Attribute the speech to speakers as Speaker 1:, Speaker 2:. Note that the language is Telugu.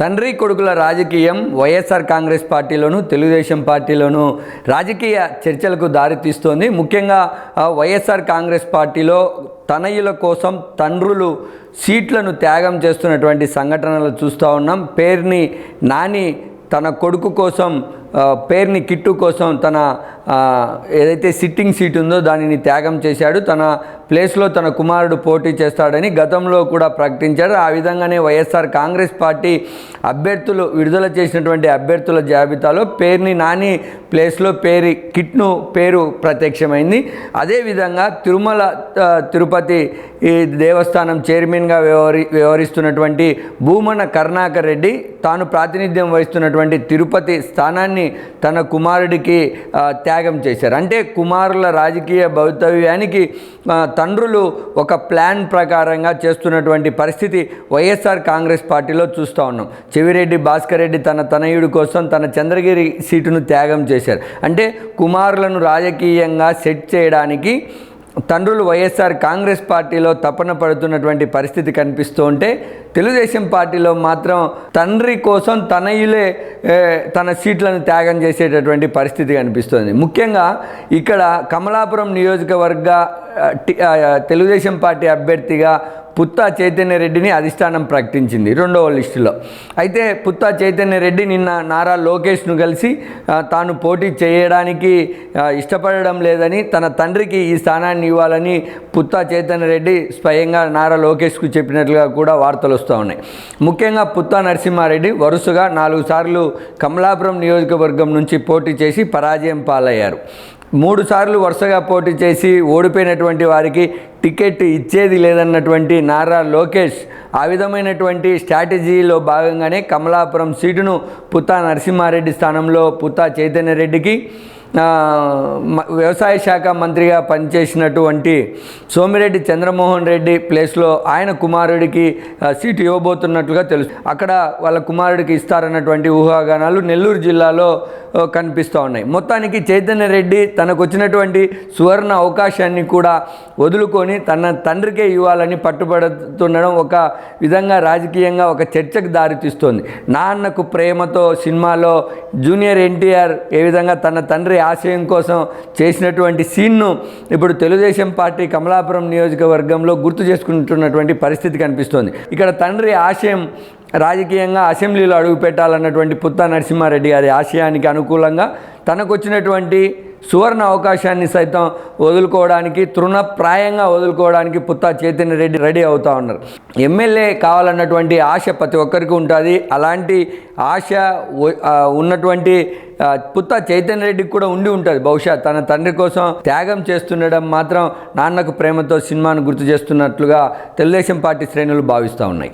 Speaker 1: తండ్రి కొడుకుల రాజకీయం వైఎస్ఆర్ కాంగ్రెస్ పార్టీలోను తెలుగుదేశం పార్టీలోను రాజకీయ చర్చలకు దారితీస్తోంది. ముఖ్యంగా వైఎస్ఆర్ కాంగ్రెస్ పార్టీలో తనయుల కోసం తండ్రులు సీట్లను త్యాగం చేస్తున్నటువంటి సంఘటనలు చూస్తూ ఉన్నాం. పేర్ని నాని తన కొడుకు కోసం పేరుని కిట్టు కోసం తన ఏదైతే సిట్టింగ్ సీట్ ఉందో దానిని త్యాగం చేశాడు. తన ప్లేస్లో తన కుమారుడు పోటీ చేస్తాడని గతంలో కూడా ప్రకటించాడు. ఆ విధంగానే వైఎస్ఆర్ కాంగ్రెస్ పార్టీ అభ్యర్థులు విడుదల చేసినటువంటి అభ్యర్థుల జాబితాలో పేరుని నాని ప్లేస్లో పేరు కిట్ను పేరు ప్రత్యక్షమైంది. అదేవిధంగా తిరుమల తిరుపతి ఈ దేవస్థానం చైర్మన్గా వ్యవహరి వ్యవహరిస్తున్నటువంటి భూమన కరుణాకర్ రెడ్డి తాను ప్రాతినిధ్యం వహిస్తున్నటువంటి తిరుపతి స్థానాన్ని తన కుమారుడికి త్యాగం చేశారు. అంటే కుమారుల రాజకీయ భవితవ్యానికి తండ్రులు ఒక ప్లాన్ ప్రకారంగా చేస్తున్నటువంటి పరిస్థితి వైఎస్ఆర్ కాంగ్రెస్ పార్టీలో చూస్తూ ఉన్నాం. చెవిరెడ్డి భాస్కర్ రెడ్డి తన తనయుడి కోసం తన చంద్రగిరి సీటును త్యాగం చేశారు. అంటే కుమారులను రాజకీయంగా సెట్ చేయడానికి తండ్రులు వైఎస్ఆర్ కాంగ్రెస్ పార్టీలో తపన పడుతున్నటువంటి పరిస్థితి కనిపిస్తూ ఉంటే తెలుగుదేశం పార్టీలో మాత్రం తండ్రి కోసం తనయులే తన సీట్లను త్యాగం చేసేటటువంటి పరిస్థితి కనిపిస్తుంది. ముఖ్యంగా ఇక్కడ కమలాపురం నియోజకవర్గ తెలుగుదేశం పార్టీ అభ్యర్థిగా పుత్తా చైతన్య రెడ్డిని అధిష్టానం ప్రకటించింది రెండవ లిస్టులో. అయితే పుత్తా చైతన్య రెడ్డి నిన్న నారా లోకేష్ను కలిసి తాను పోటీ చేయడానికి ఇష్టపడడం లేదని తన తండ్రికి ఈ స్థానాన్ని ఇవ్వాలని పుత్తా చైతన్య రెడ్డి స్వయంగా నారా లోకేష్కు చెప్పినట్లుగా కూడా వార్తలు వస్తూ ఉన్నాయి. ముఖ్యంగా పుత్తా నరసింహారెడ్డి వరుసగా నాలుగు సార్లు కమలాపురం నియోజకవర్గం నుంచి పోటీ చేసి పరాజయం పాలయ్యారు. మూడు సార్లు వరుసగా పోటీ చేసి ఓడిపోయినటువంటి వారికి టికెట్ ఇచ్చేది లేదన్నటువంటి నారా లోకేష్. ఆ విధమైనటువంటి స్ట్రాటజీలో భాగంగానే కమలాపురం సీటును పుత్తా నరసింహారెడ్డి స్థానంలో పుత్తా చైతన్య రెడ్డికి వ్యవసాయ శాఖ మంత్రిగా పనిచేసినటువంటి సోమిరెడ్డి చంద్రమోహన్ రెడ్డి ప్లేస్లో ఆయన కుమారుడికి సీటు ఇవ్వబోతున్నట్లుగా తెలుసు. అక్కడ వాళ్ళ కుమారుడికి ఇస్తారన్నటువంటి ఊహాగానాలు నెల్లూరు జిల్లాలో కనిపిస్తూ ఉన్నాయి. మొత్తానికి చైతన్య రెడ్డి తనకు వచ్చినటువంటి సువర్ణ అవకాశాన్ని కూడా వదులుకొని తన తండ్రికే ఇవ్వాలని పట్టుబడుతుండడం ఒక విధంగా రాజకీయంగా ఒక చర్చకు దారితీస్తోంది నాన్నకు ప్రేమతో సినిమాలో జూనియర్ ఎన్టీఆర్ ఏ విధంగా తన తండ్రి ఆశయం కోసం చేసినటువంటి సీన్ను ఇప్పుడు తెలుగుదేశం పార్టీ కమలాపురం నియోజకవర్గంలో గుర్తు చేసుకుంటున్నటువంటి పరిస్థితి కనిపిస్తోంది. ఇక్కడ తండ్రి ఆశయం రాజకీయంగా అసెంబ్లీలో అడుగుపెట్టాలన్నటువంటి పుత్తా నరసింహారెడ్డి గారి ఆశయానికి అనుకూలంగా తనకు వచ్చినటువంటి సువర్ణ అవకాశాన్ని సైతం వదులుకోవడానికి తృణప్రాయంగా వదులుకోవడానికి పుత్తా చైతన్య రెడ్డి రెడీ అవుతా ఉన్నారు. ఎమ్మెల్యే కావాలన్నటువంటి ఆశ ప్రతి ఒక్కరికి ఉంటుంది. అలాంటి ఆశ ఉన్నటువంటి పుత్త చైతన్య రెడ్డికి కూడా ఉండి ఉంటుంది బహుశా. తన తండ్రి కోసం త్యాగం చేస్తుండడం మాత్రం నాన్నకు ప్రేమతో సినిమాను గుర్తు చేస్తున్నట్లుగా తెలుగుదేశం పార్టీ శ్రేణులు భావిస్తూ ఉన్నాయి.